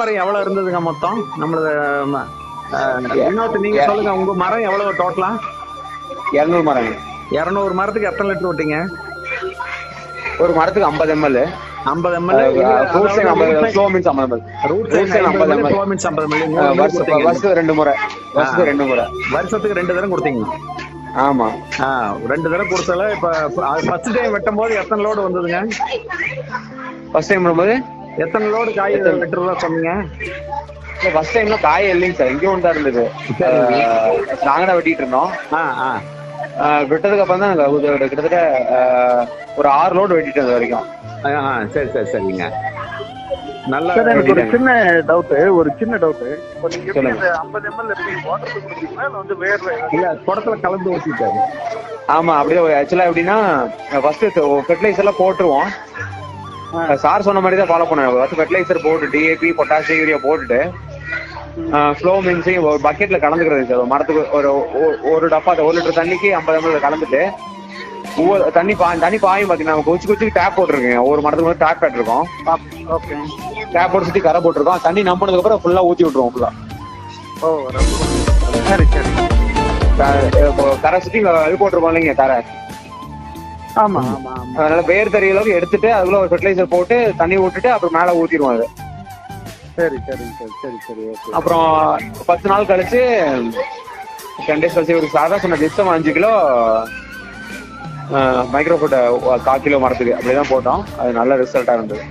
மரம் எவ்வளவு இருந்ததுங்க மொத்தம்? நம்மளது வினோத் நீங்க சொல்லுங்க உங்க மரம் எவ்வளவு டோட்டலா இரநூறு மரங்க இருநூறு மரத்துக்கு எத்தனை லிட்டர் விட்டீங்க ஒரு மரத்துக்கு ஐம்பது எம்எல். ஐம்பது எம்எல். வருஷத்துக்கு ரெண்டு முறை. வருஷத்துக்கு ரெண்டு முறை. வருஷத்துக்கு ரெண்டு தடவை கொடுத்தீங்க. ஆமா. ஆ ரெண்டு தடவை கொடுத்தால இப்ப ஃபர்ஸ்ட் டைம் வெட்டும் போது எத்தனை லோடு வந்ததுங்க? ஃபர்ஸ்ட் டைம் வரும்போது எத்தனை லோடு காய் வெட்டுறதா சொன்னீங்க? ஃபர்ஸ்ட் டைம்ல காய் இல்லைங்க சார். இங்கேயும் தான் இருந்தது. நாங்க தான் வெட்டிட்டு இருந்தோம். விட்டதுக்கு அப்புறம் தான் கிட்டத்தட்ட ஒரு ஆறு லோடு வெட்டிட்டு அது வரைக்கும். சரி சரி சரிங்க. நல்ல எனக்கு ஒரு. சின்ன டவுட் ஒரு சின்ன டவுட் இப்போ நீங்க எப்படி சொல்லுங்க. இந்த 50 எம்எல் எப்படி வாட்டர் கொடுக்குறீங்களா இல்ல வந்து வேர்ல இல்ல குடத்துல கலந்து ஊத்திட்டாரு. ஆமா அப்படியே ஆக்சுவலா எப்படின்னா ஃபர்ஸ்ட் ஃபெர்டிலைசர் எல்லாம் போட்டுருவோம். சார் சொன்ன மாதிரி தான் ஃபாலோ பண்ணுவேன். ஃபெர்டிலைசர் போட்டு டிஏபி பொட்டாசியம் யூரியா போட்டுட்டு ஃப்ளோ மின்ஸையும் ஒரு பக்கெட்ல கலந்துக்கிறது சார். ஒரு மரத்துக்கு ஒரு ஒரு டப்பா ஒரு லிட்டர் தண்ணிக்கு ஐம்பது எம்எல் கலந்துட்டு ஒவ்வொரு தண்ணி பா தண்ணி பாயும் பாத்தீங்கன்னா நம்ம கொச்சு கொச்சு டேப் போட்டிருக்கேன் ஒவ்வொரு மரத்துக்கு வந்து டேப் போட்டிருக்கோம் ஓகே டேப் போட்டு சுத்தி கரை போட்டிருக்கோம். தண்ணி நம்பினதுக்கு அப்புறம் ஃபுல்லா ஊத்தி விட்டுருவோம் ஃபுல்லா ஓ சரி சரி. கரை சுத்தி இது போட்டிருக்கோம் இல்லைங்க கரை ஆமா ஆமா அதனால வேர் தெரிய அளவுக்கு எடுத்துட்டு அதுக்குள்ள ஒரு ஃபெர்டிலைசர் போட்டு தண்ணி விட்டுட்டு அப்புறம் மேல ஊத்திடுவோம் அது. சரி சரி சரி சரி சரி அப்புறம் பத்து நாள் கழிச்சு டென் டேஸ் கழிச்சு ஒரு சாதா சொன்ன டிஸ்டம் அஞ்சு கிலோ மைக்ரோஃபோட்டை கால் கிலோ மரத்துக்கு. அப்படிதான் போட்டோம். அது நல்ல ரிசல்ட்டா இருந்தது.